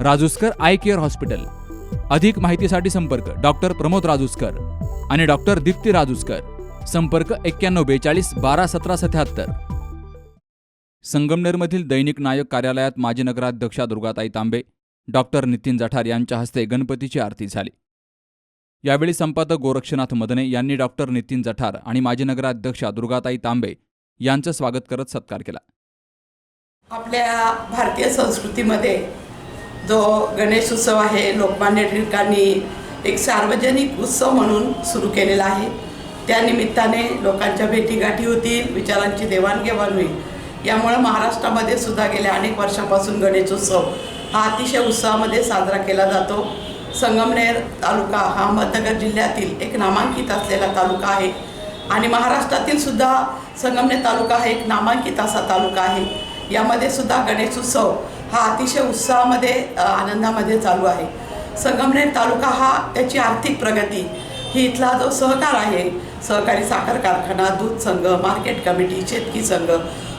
Rajuskar eye care hospital. अधिक माहितीसाठी संपर्क डॉक्टर प्रमोद राजूस्कर आणि डॉक्टर दीप्ती राजूस्कर. संपर्क एक्क्याण्णव बेचाळीस बारा सतरा सत्याहत्तर. संगमनेरमधील दैनिक नायक कार्यालयात माजी नगराध्यक्षा दुर्गाताई तांबे डॉक्टर नितीन जठार यांच्या हस्ते गणपतीची आरती झाली. यावेळी संपादक गोरक्षनाथ मदने यांनी डॉक्टर नितीन जठार आणि माजी नगराध्यक्षा दुर्गाताई तांबे यांचं स्वागत करत सत्कार केला. आपल्या भारतीय संस्कृतीमध्ये जो गणेश उत्सव आहे लोकमान्य टिळकांनी एक सार्वजनिक उत्सव म्हणून सुरू केलेला आहे. त्यानिमित्ताने लोकांच्या भेटीगाठी होतील विचारांची देवाणघेवाण होईल. यामुळं महाराष्ट्रामध्ये सुद्धा गेल्या अनेक वर्षापासून गणेशोत्सव हा अतिशय उत्साहामध्ये साजरा केला जातो. संगमनेर तालुका हा अहमदनगर जिल्ह्यातील एक नामांकित असलेला तालुका आहे. आणि महाराष्ट्रातील सुद्धा संगमनेर तालुका हा एक नामांकित असा तालुका आहे. यामध्ये सुद्धा गणेशोत्सव हा अतिशय उत्साहामध्ये आनंदामध्ये चालू आहे. संगमनेर तालुका हा त्याची आर्थिक प्रगती. ही इथला जो सहकार आहे सहकारी साखर कारखाना दूध संघ मार्केट कमिटी शेतकी संघ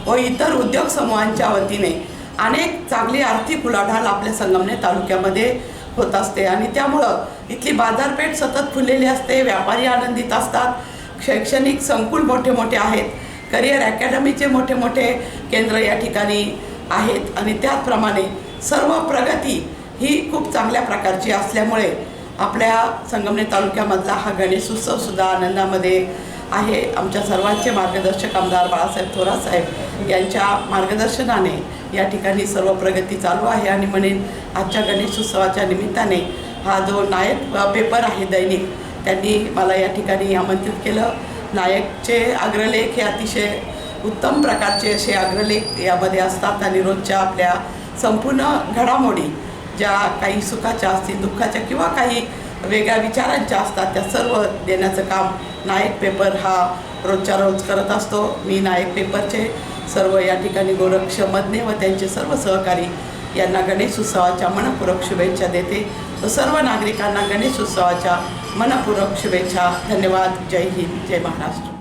व इतर उद्योग समूहांच्या वतीने अनेक चांगली आर्थिक उलाढाल आपल्या संगमनेर तालुक्यामध्ये होत असते आणि त्यामुळं इथली बाजारपेठ सतत फुललेली असते व्यापारी आनंदित असतात शैक्षणिक संकुल मोठे मोठे आहेत करिअर अकॅडमीचे मोठे मोठे केंद्र या ठिकाणी आहेत. आणि त्याचप्रमाणे सर्व प्रगती ही खूप चांगल्या प्रकारची असल्यामुळे आपल्या संगमनेर तालुक्यामधला हा गणेशोत्सवसुद्धा आनंदामध्ये आहे. आमच्या सर्वांचे मार्गदर्शक आमदार बाळासाहेब थोरासाहेब यांच्या मार्गदर्शनाने या ठिकाणी सर्व प्रगती चालू आहे. आणि म्हणेन आजच्या गणेशोत्सवाच्या निमित्ताने हा जो नायक पेपर आहे दैनिक त्यांनी मला या ठिकाणी आमंत्रित केलं. नायकचे अग्रलेख हे अतिशय उत्तम प्रकारचे असे अग्रलेख यामध्ये असतात आणि रोजच्या आपल्या संपूर्ण घडामोडी ज्या काही सुखाच्या असतील दुःखाच्या किंवा काही वेगळ्या विचारांच्या असतात त्या सर्व देण्याचं काम नायक पेपर हा रोजच्या रोज करत असतो. मी नायक पेपरचे सर्व या ठिकाणी गोरक्ष मदने व त्यांचे सर्व सहकारी यांना गणेश उत्सवाच्या मनपूरक शुभेच्छा देते. व सर्व नागरिकांना गणेश उत्सवाच्या मनपूरक शुभेच्छा. धन्यवाद. जय हिंद. जय महाराष्ट्र.